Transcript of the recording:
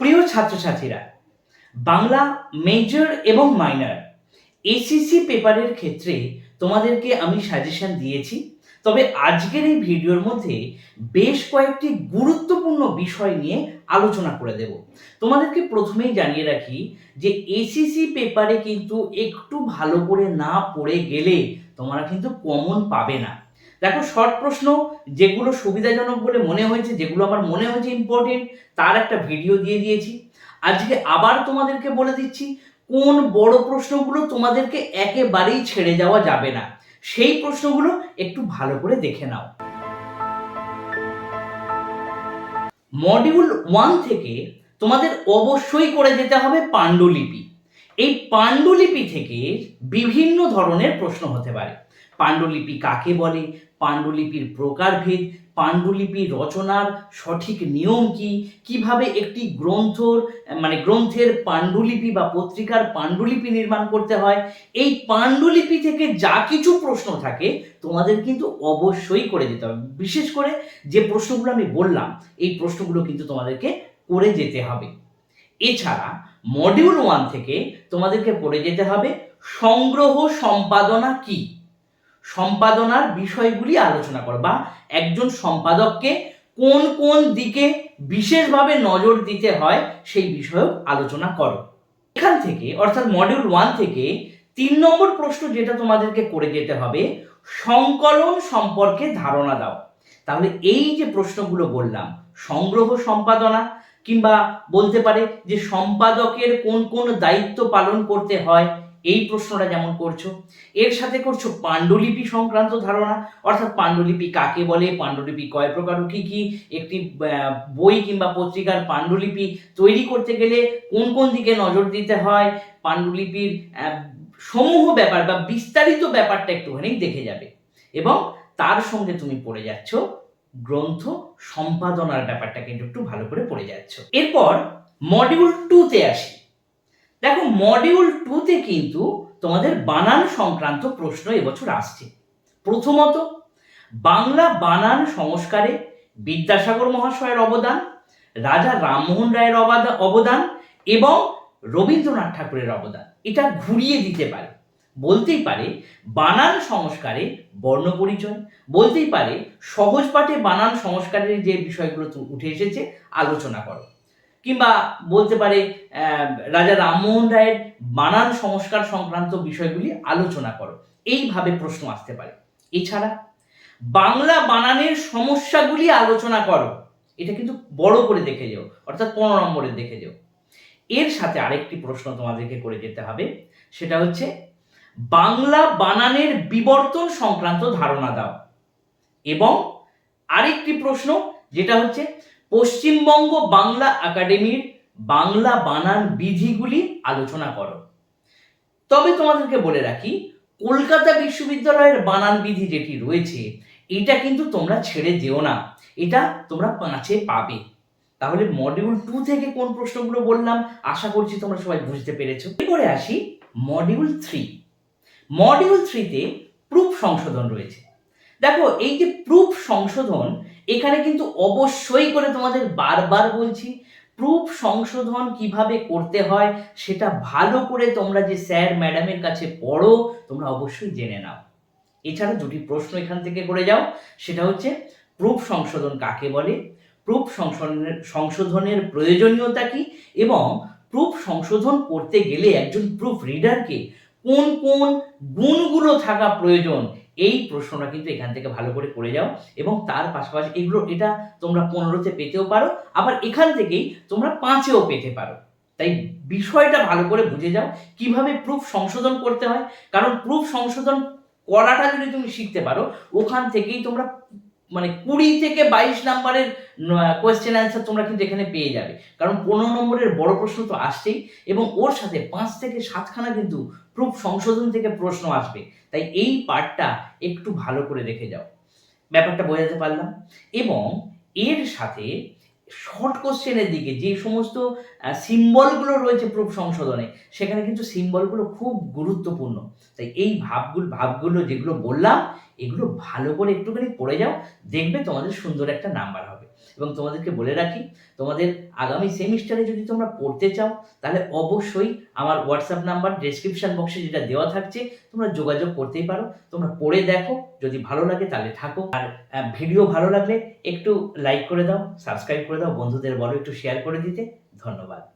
প্রিয় ছাত্রছাত্রীরা, বাংলা মেজর এবং মাইনর এসিসি পেপারের ক্ষেত্রে তোমাদেরকে আমি সাজেশন দিয়েছি। তবে আজকের এই ভিডিওর মধ্যে বেশ কয়েকটি গুরুত্বপূর্ণ বিষয় নিয়ে আলোচনা করে দেব। তোমাদেরকে প্রথমেই জানিয়ে রাখি যে এসিসি পেপারে কিন্তু একটু ভালো করে না পড়ে গেলে তোমরা কিন্তু কমন পাবে না। দেখো শর্ট প্রশ্ন, যেগুলো সুবিধাজনক বলে মনে হয়েছে, যেগুলো আমার মনে হয়েছে ইম্পর্টেন্ট তার একটা ভিডিও দিয়ে দিয়েছি। আজকে আবার তোমাদেরকে বলে দিচ্ছি, কোন বড় প্রশ্নগুলো তোমাদেরকে একেবারেই ছেড়ে যাওয়া যাবে না? সেই প্রশ্নগুলো একটু ভালো করে দেখে নাও। মডিউল ওয়ান থেকে তোমাদের অবশ্যই করে যেতে হবে পাণ্ডুলিপি। এই পাণ্ডুলিপি থেকে বিভিন্ন ধরনের প্রশ্ন হতে পারে। পাণ্ডুলিপি কাকে বলে? পাণ্ডুলিপির প্রকারভেদ? পাণ্ডুলিপি রচনার সঠিক নিয়ম কি? কীভাবে একটি গ্রন্থর মানে গ্রন্থের পাণ্ডুলিপি বা পত্রিকার পাণ্ডুলিপি নির্মাণ করতে হয়? এই পাণ্ডুলিপি থেকে যা কিছু প্রশ্ন থাকে, তোমাদের কিন্তু অবশ্যই করে যেতে হবে। বিশেষ করে যে প্রশ্নগুলো আমি বললাম, এই প্রশ্নগুলো কিন্তু তোমাদেরকে করে যেতে হবে। এছাড়া মডিউল ওয়ান থেকে তোমাদেরকে পড়ে যেতে হবে সংগ্রহ সম্পাদনা কি? সম্পাদনার বিষয়গুলি আলোচনা করো বা একজন সম্পাদককে কোন কোন দিকে বিশেষভাবে নজর দিতে হয় সেই বিষয়েও আলোচনা করো। এখান থেকে, অর্থাৎ মডিউল ওয়ান থেকে তিন নম্বর প্রশ্ন যেটা তোমাদেরকে করে যেতে হবে, সংকলন সম্পর্কে ধারণা দাও। তাহলে এই যে প্রশ্নগুলো বললাম, সংগ্রহ সম্পাদনা কিংবা বলতে পারে যে সম্পাদকের কোন কোন দায়িত্ব পালন করতে হয়? এই প্রশ্নটা যেমন করছ। এর সাথে করছ পাণ্ডুলিপি সংক্রান্ত ধারণা। অর্থাৎ পাণ্ডুলিপি কাকে বলে? পাণ্ডুলিপি কয় প্রকার? কি কি? একটি বই কিংবা পত্রিকার পাণ্ডুলিপি তৈরি করতে গেলে কোন কোন দিকে নজর দিতে হয়? পাণ্ডুলিপির সমূহ ব্যাপার বা বিস্তারিত ব্যাপারটা একটুখানি দেখে যাবে। এবং তার সঙ্গে তুমি পড়ে যাচ্ছ গ্রন্থ সম্পাদনার ব্যাপারটা কিন্তু একটু ভালো করে পড়ে যাচ্ছ। এরপর মডিউল টুতে আসি। দেখো মডিউল টুতে কিন্তু তোমাদের বানান সংক্রান্ত প্রশ্ন এবছর আসছে। প্রথমত, বাংলা বানান সংস্কারে বিদ্যাসাগর মহাশয়ের অবদান, রাজা রামমোহন রায়ের অবাদা- অবদান এবং রবীন্দ্রনাথ ঠাকুরের অবদান। এটা ঘুরিয়ে দিতে পারে। বলতেই পারে বানান সংস্কারে বর্ণ পরিচয়, বলতেই পারে সহজ পাঠে বানান সংস্কারের যে বিষয়গুলো উঠে এসেছে, আলোচনা করো। কিংবা বলতে পারে রাজা রামমোহন রায়ের বানান সংস্কার সংক্রান্ত বিষয়গুলি আলোচনা করো। এইভাবে প্রশ্ন আসতে পারে। এছাড়া, বাংলা বানানের সমস্যাগুলি আলোচনা করো। এটা কিন্তু বড় করে দেখে যাও, অর্থাৎ পনেরো নম্বরে দেখে যাও। এর সাথে আরেকটি প্রশ্ন তোমাদেরকে করে যেতে হবে, সেটা হচ্ছে বাংলা বানানের বিবর্তন সংক্রান্ত ধারণা দাও। এবং আরেকটি প্রশ্ন, যেটা হচ্ছে, পশ্চিমবঙ্গ বাংলা একাডেমির বাংলা বানান বিধিগুলি আলোচনা করো। তবে তোমাদেরকে বলে রাখি, কলকাতা বিশ্ববিদ্যালয়ের বানান বিধি যেটি রয়েছে, এটা কিন্তু তোমরা ছেড়ে যেও না। এটা তোমরা পাঁচে পাবে। তাহলে মডিউল টু থেকে কোন প্রশ্নগুলো বললাম, আশা করছি তোমরা সবাই বুঝতে পেরেছ। এরপরে আসি মডিউল থ্রি মডিউল থ্রিতে প্রুফ সংশোধন রয়েছে। দেখো, এই যে প্রুফ সংশোধন, এখানে কিন্তু অবশ্যই করে তোমাদের বারবার বলছি প্রুফ সংশোধন কীভাবে করতে হয় সেটা ভালো করে তোমরা যে স্যার ম্যাডামের কাছে পড়ো, তোমরা অবশ্যই জেনে নাও। এছাড়া দুটি প্রশ্ন এখান থেকে করে যাও, সেটা হচ্ছে প্রুফ সংশোধন কাকে বলে প্রুফ সংশোধনের সংশোধনের প্রয়োজনীয়তা কি, এবং প্রুফ সংশোধন করতে গেলে একজন প্রুফ রিডারকে কোন কোন গুণগুলো থাকা প্রয়োজন, এই প্রশ্নটা কিন্তু এখান থেকে ভালো করে করে যাও এবং তার পাশাপাশি এগুলো, এটা তোমরা পনেরোতে পেতেও পারো, আবার এখান থেকেই তোমরা পাঁচেও পেতে পারো। তাই বিষয়টা ভালো করে বুঝে যাও, কীভাবে প্রুফ সংশোধন করতে হয়, কারণ প্রুফ সংশোধন করাটা যদি তুমি শিখতে পারো, ওখান থেকেই তোমরা মানে কুড়ি থেকে বাইশ নাম্বারের কোয়েশ্চেন অ্যান্সার তোমরা কিন্তু এখানে পেয়ে যাবে। কারণ পনেরো নম্বরের বড় প্রশ্ন তো আসছেই এবং ওর সাথে পাঁচ থেকে সাতখানা কিন্তু প্রুফ সংশোধন থেকে প্রশ্ন আসবে। তাই এই পার্টটা একটু ভালো করে রেখে যাও। ব্যাপারটা বোঝাতে পারলাম। এবং এর সাথে শর্ট কোশ্চেনের দিকে, যে সমস্ত সিম্বলগুলো রয়েছে প্রুফ সংশোধনে, সেখানে কিন্তু সিম্বলগুলো খুব গুরুত্বপূর্ণ। তাই এই ভাবগুলো ভাবগুলো যেগুলো বললাম, এগুলো ভালো করে একটুখানি পড়ে যাও, দেখবে তোমাদের সুন্দর একটা নাম্বার হবে। এবং তোমাদেরকে বলে রাখি, তোমাদের আগামী সেমিস্টারে যদি তোমরা পড়তে চাও, তাহলে অবশ্যই আমার হোয়াটসঅ্যাপ নাম্বার ডেসক্রিপশন বক্সে যেটা দেওয়া থাকছে, তোমরা যোগাযোগ করতেই পারো। তোমরা পড়ে দেখো, যদি ভালো লাগে তাহলে থাকো। আর ভিডিও ভালো লাগলে একটু লাইক করে দাও সাবস্ক্রাইব করে দাও, বন্ধুদের বলো একটু শেয়ার করে দিতে। ধন্যবাদ।